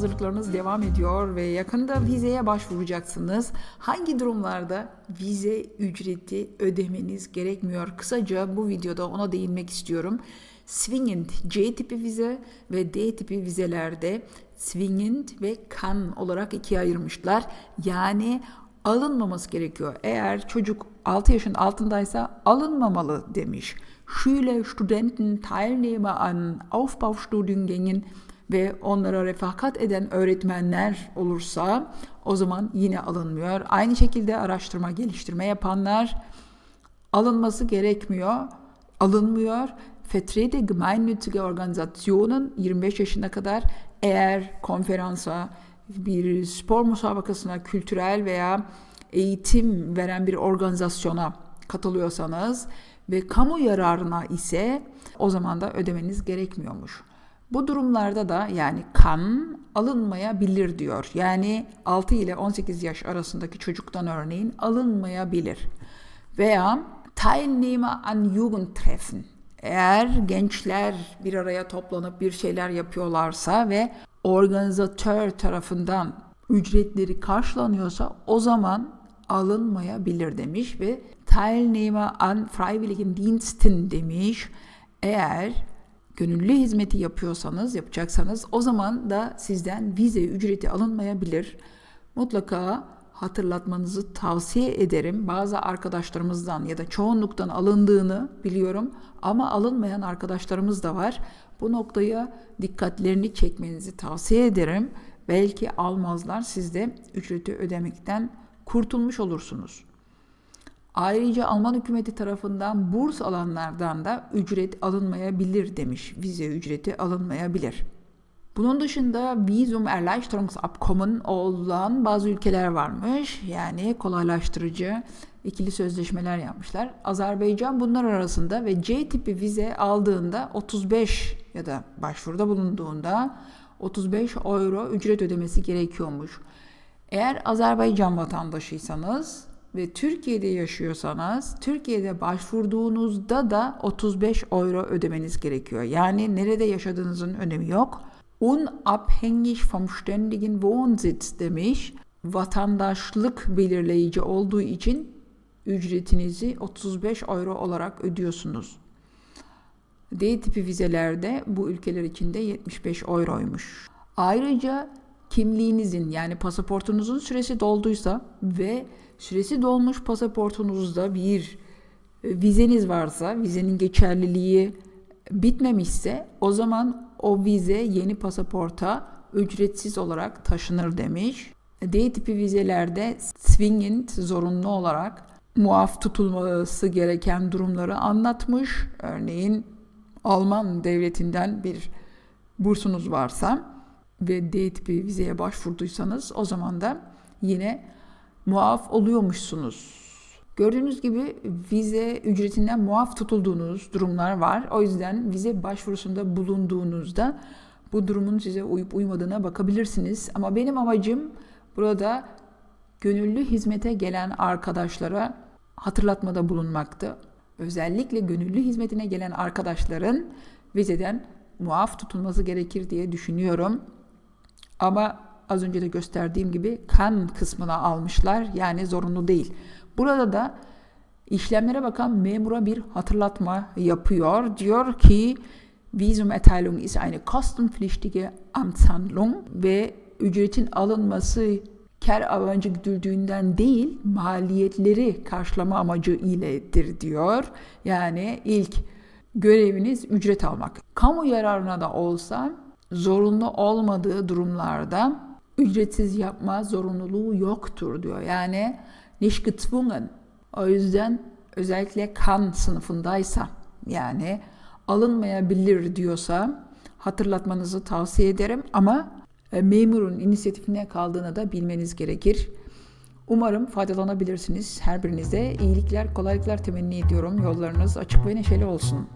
hazırlıklarınız devam ediyor ve yakında vizeye başvuracaksınız. Hangi durumlarda vize ücreti ödemeniz gerekmiyor? Kısaca bu videoda ona değinmek istiyorum. Swingend C tipi vize ve D tipi vizelerde swingend ve kan olarak ikiye ayırmışlar. Yani alınmaması gerekiyor. Eğer çocuk 6 yaşın altındaysa alınmamalı demiş. Schüler, Studenten, Teilnehmer an Aufbaustudiengängen ve onlara refakat eden öğretmenler olursa o zaman yine alınmıyor. Aynı şekilde araştırma, geliştirme yapanlar alınması gerekmiyor, alınmıyor. Vertreter gemeinnützige Organisationen 25 yaşına kadar eğer konferansa, bir spor musabakasına, kültürel veya eğitim veren bir organizasyona katılıyorsanız ve kamu yararına ise o zaman da ödemeniz gerekmiyormuş. Bu durumlarda da yani kan alınmayabilir diyor. Yani 6 ile 18 yaş arasındaki çocuktan örneğin alınmayabilir. Veya Teilnehmer an Jugendtreffen. Eğer gençler bir araya toplanıp bir şeyler yapıyorlarsa ve organizatör tarafından ücretleri karşılanıyorsa o zaman alınmayabilir demiş ve Teilnehmer an Freiwilligen Diensten demiş. Eğer gönüllü hizmeti yapıyorsanız, yapacaksanız o zaman da sizden vize ücreti alınmayabilir. Mutlaka hatırlatmanızı tavsiye ederim. Bazı arkadaşlarımızdan ya da çoğunluktan alındığını biliyorum ama alınmayan arkadaşlarımız da var. Bu noktaya dikkatlerini çekmenizi tavsiye ederim. Belki almazlar siz de ücreti ödemekten kurtulmuş olursunuz. Ayrıca Alman hükümeti tarafından burs alanlardan da ücret alınmayabilir demiş. Vize ücreti alınmayabilir. Bunun dışında Visum Erleichterungsabkommen olan bazı ülkeler varmış. Yani kolaylaştırıcı ikili sözleşmeler yapmışlar. Azerbaycan bunlar arasında ve C tipi vize aldığında 35 ya da başvuruda bulunduğunda 35 euro ücret ödemesi gerekiyormuş. Eğer Azerbaycan vatandaşıysanız ve Türkiye'de yaşıyorsanız Türkiye'de başvurduğunuzda da 35 euro ödemeniz gerekiyor. Yani nerede yaşadığınızın önemi yok. Unabhängig vom ständigen Wohnsitz demiş. Vatandaşlık belirleyici olduğu için ücretinizi 35 euro olarak ödüyorsunuz. D tipi vizelerde bu ülkeler için de 75 euroymuş. Ayrıca kimliğinizin yani pasaportunuzun süresi dolduysa ve süresi dolmuş pasaportunuzda bir vizeniz varsa, vizenin geçerliliği bitmemişse o zaman o vize yeni pasaporta ücretsiz olarak taşınır demiş. D tipi vizelerde swingend zorunlu olarak muaf tutulması gereken durumları anlatmış. Örneğin Alman devletinden bir bursunuz varsa ve D tipi vizeye başvurduysanız o zaman da yine muaf oluyormuşsunuz. Gördüğünüz gibi vize ücretinden muaf tutulduğunuz durumlar var. O yüzden vize başvurusunda bulunduğunuzda bu durumun size uyup uymadığına bakabilirsiniz. Ama benim amacım burada gönüllü hizmete gelen arkadaşlara hatırlatmada bulunmaktı. Özellikle gönüllü hizmetine gelen arkadaşların vizeden muaf tutulması gerekir diye düşünüyorum. Ama az önce de gösterdiğim gibi kan kısmına almışlar. Yani zorunlu değil. Burada da işlemlere bakan memura bir hatırlatma yapıyor. Diyor ki Visumerteilung ist eine kostenpflichtige Amtshandlung ve ücretin alınması kar amacı güdüldüğünden değil maliyetleri karşılama amacı iledir diyor. Yani ilk göreviniz ücret almak. Kamu yararına da olsa zorunlu olmadığı durumlarda ücretsiz yapma zorunluluğu yoktur diyor. Yani nicht gezwungen. O yüzden özellikle kan sınıfındaysa yani alınmayabilir diyorsa hatırlatmanızı tavsiye ederim ama e, memurun inisiyatifine kaldığını da bilmeniz gerekir. Umarım faydalanabilirsiniz. Her birinize iyilikler, kolaylıklar temenni ediyorum. Yollarınız açık ve neşeli olsun.